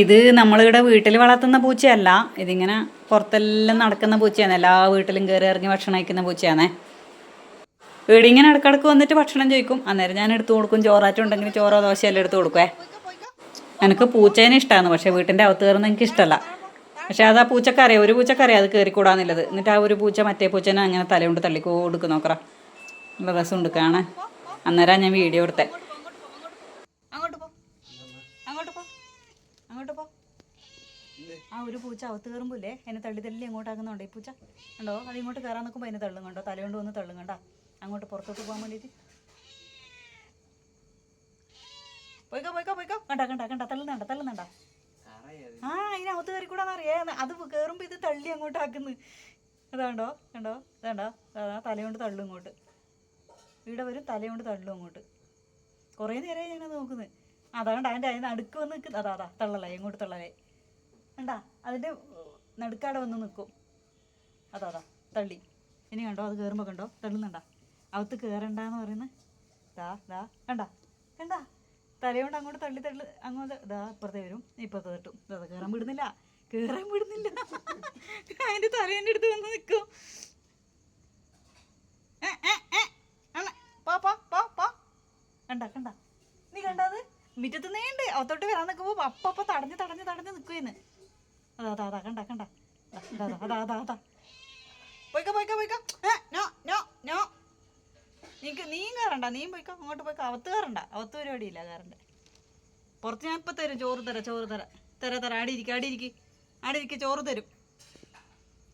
ഇത് നമ്മളിവിടെ വീട്ടിൽ വളർത്തുന്ന പൂച്ചയല്ല. ഇതിങ്ങനെ പുറത്തെല്ലാം നടക്കുന്ന പൂച്ചയാണ്. എല്ലാ വീട്ടിലും കയറി ഇറങ്ങി ഭക്ഷണം കഴിക്കുന്ന പൂച്ചയാണേ. ഇവിടെ ഇങ്ങനെ ഇടക്കിടക്ക് വന്നിട്ട് ഭക്ഷണം ചോദിക്കും. അന്നേരം ഞാൻ എടുത്തു കൊടുക്കും. ചോറാറ്റം ഉണ്ടെങ്കിൽ ചോറോ ദോശയെല്ലാം എടുത്തു കൊടുക്കുവേ. എനിക്ക് പൂച്ചേനെ ഇഷ്ടമാണ് പക്ഷേ വീട്ടിന്റെ അകത്ത് കയറുന്ന എനിക്ക് ഇഷ്ടമല്ല പക്ഷേ അത് ആ പൂച്ചക്കറിയാം. ഒരു പൂച്ചക്കറിയാം അത് കയറിക്കൂടാന്നുള്ളത്. എന്നിട്ട് ആ ഒരു പൂച്ച മറ്റേ പൂച്ചനെ അങ്ങനെ തലകൊണ്ട് തള്ളി കൊടുക്കും നോക്കറ. നല്ല രസമുണ്ട് കാണാൻ. അന്നേരം ഞാൻ വീഡിയോ എടുത്തേ. അങ്ങോട്ട് പോ. അങ്ങോട്ട് പോ. അങ്ങോട്ട് പോ. ആ ഒരു പൂച്ച അകത്ത് കയറുമ്പോല്ലേ എന്നെ തള്ളി തള്ളി എങ്ങോട്ടാക്കുന്നുണ്ടോ ഈ പൂച്ച. ഉണ്ടോ അത് ഇങ്ങോട്ട് കയറാൻ നോക്കുമ്പോൾ എന്നെ തള്ളും കണ്ടോ? തലകൊണ്ട് വന്ന് തള്ളും കണ്ടോ. അങ്ങോട്ട് പുറത്തോട്ട് പോകാൻ വേണ്ടിയിട്ട്. പോയിക്കോ പോയിക്കോ പോയിക്കോ. കണ്ട കണ്ട കണ്ട. തള്ളുന്നുണ്ട തള്ളുന്നുണ്ട. ആ അതിനകത്ത് കയറിക്കൂടാന്ന് അറിയേ. അത് കയറുമ്പോൾ ഇത് തള്ളി അങ്ങോട്ട് ആക്കുന്നു. അതാണ്ടോ കണ്ടോ? ഇതാണ്ടോ? അതാ തലകൊണ്ട് തള്ളും ഇങ്ങോട്ട്. ഇവിടെ വരും തലകൊണ്ട് തള്ളും അങ്ങോട്ട്. കുറേ നേരമായി ഞാനത് നോക്കുന്നത് അതാണ്ട് അതിന്റെ അതിന് നടുക്ക് വന്ന് നിൽക്കുന്നത് അതാ അതാ തള്ളലേ ഇങ്ങോട്ട് തള്ളലേ. കണ്ടാ അതിന്റെ നടുക്കാടെ വന്ന് നിൽക്കും അതാ അതാ തള്ളി. ഇനി കണ്ടോ അത് കയറുമ്പോൾ കണ്ടോ? തള്ളുന്നുണ്ടാ. അകത്ത് കയറണ്ടെന്ന് പറയുന്നത് ദാ ദാ കണ്ടാ കണ്ടാ. തലയോണ്ട് അങ്ങോട്ട് തള്ളി തള്ളി അങ്ങോട്ട് ദാ ഇപ്പുറത്തെ വരും. ഇപ്പുറത്തെ തട്ടും. ദാ കയറാൻ വിടുന്നില്ല. കയറാൻ വിടുന്നില്ല. അതിന്റെ തലേന്റെ അടുത്ത് വന്ന് നിൽക്കും. കണ്ട കണ്ട. നീ കണ്ടത് മുറ്റത്ത് നീണ്ട് അത്തോട്ട് വരാൻ നിൽക്കുമ്പോൾ അപ്പ അപ്പ തടഞ്ഞ് തടഞ്ഞ് തടഞ്ഞ് അതാ അതാ അതാ കണ്ട കണ്ട. അതാ അതാ അതാ അതാ പോയിക്കോ പോയിക്കോ പോയിക്കോ. No no no. നീക്ക് നീയും കയറണ്ട നീയും പോയിക്കോ അങ്ങോട്ട് പോയിക്കോ. അവത്ത് കയറണ്ട അവത്ത് പരിപാടിയില്ല കയറണ്ട പുറത്ത് ഞാൻ ഇപ്പം തരും. ചോറ് തരാം ചോറ് തര. തരാം തരാം ആടി ഇരിക്കും ആടി ആടി ചോറ് തരും.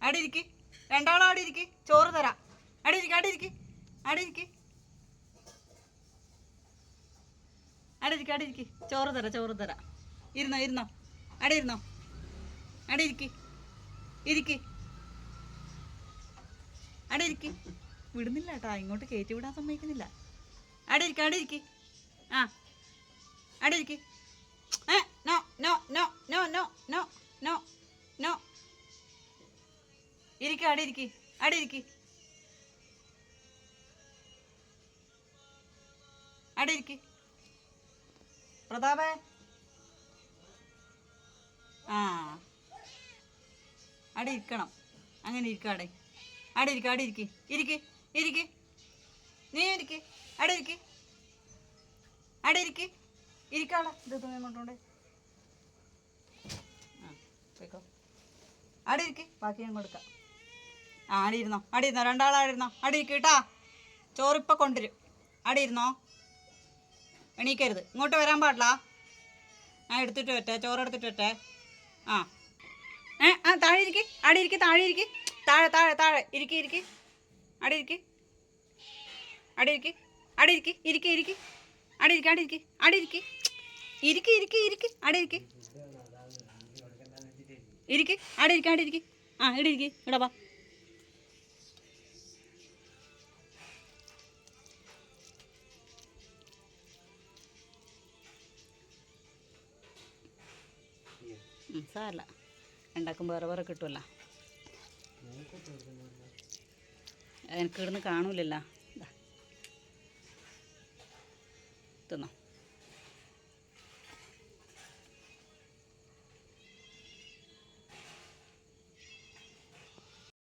ആടി ഇരിക്ക്. രണ്ടാളും ആടി ഇരിക്ക്. ചോറ് തരാം. ആടി ഇരിക്ക് ആടി ഇരിക്ക്. ആടി ആടി ഇരിക്ക്. ചോറ് തരാം ചോറ് തരാം. ഇരുന്നോ ഇരുന്നോ. ആടി ഇരുന്നോ. ആടി ഇരിക്ക്. ഇരിക്ക്. ആടെ ഇരിക്ക്. വിടുന്നില്ല കേട്ടോ. ഇങ്ങോട്ട് കയറ്റി വിടാൻ സമ്മതിക്കുന്നില്ല. അടി ഇരിക്ക് അടി ഇരിക്ക്. ആ. അടി ഇരിക്ക്. No no no no no no no no. ഇരിക്ക് അടി ഇരിക്ക്. അടി ഇരിക്ക്. ഇരിക്ക്. പ്രതാപേ? ആ. അവിടെ ഇരിക്കണം. അങ്ങനെ ഇരിക്കും അവിടെ. അവിടെ ഇരിക്കും അവിടെ ഇരിക്ക്. ഇരിക്ക് ഇരിക്ക്. നീ ഇരിക്ക്. അവിടെ ഇരിക്ക്. അവിടെ ഇരിക്ക്. ഇരിക്കാളെ ഇത് തുണി പോയിക്കോ. അവിടെ ഇരിക്ക്. ബാക്കി ഞാൻ കൊടുക്കാം. ആ അവിടെ ഇരുന്നോ. അവിടെ ഇരുന്നോ. കേട്ടാ. ചോറിപ്പോൾ കൊണ്ടുവരും. അവിടെ ഇരുന്നോ. എണീക്കരുത്. ഇങ്ങോട്ട് വരാൻ പാടില്ല. ആ എടുത്തിട്ട് വറ്റേ ചോറ് എടുത്തിട്ട് വറ്റേ ആ. ഏ ആ താഴെ ഇരിക്ക്. അവിടെ ഇരിക്ക് താഴെ ഇരിക്ക്. താഴെ താഴെ താഴെ. ഇരിക്ക് ഇരിക്ക്. അവിടെ ഇരിക്ക്. അവിടെ ഇരിക്ക്. അവിടെ ഇരിക്ക്. ഇരിക്ക് ഇരിക്ക്. അവിടെ ഇരിക്ക് അവിടെ ഇരിക്ക്. അവിടെ ഇരിക്ക്. ഇരിക്ക് ഇരിക്ക് ഇരിക്ക്. അവിടെ ഇരിക്ക്. ഇരിക്ക്. അവിടെ ഇരിക്ക് അവിടെ ഇരിക്ക്. ആ ഇവിടെ ഇരിക്ക്. ഇവിടെ സാരല്ല ഉണ്ടാക്കും വേറെ വേറെ കിട്ടുമല്ലോ എനിക്ക് ഇവിടുന്ന് കാണൂലല്ലോ. തിന്നോ.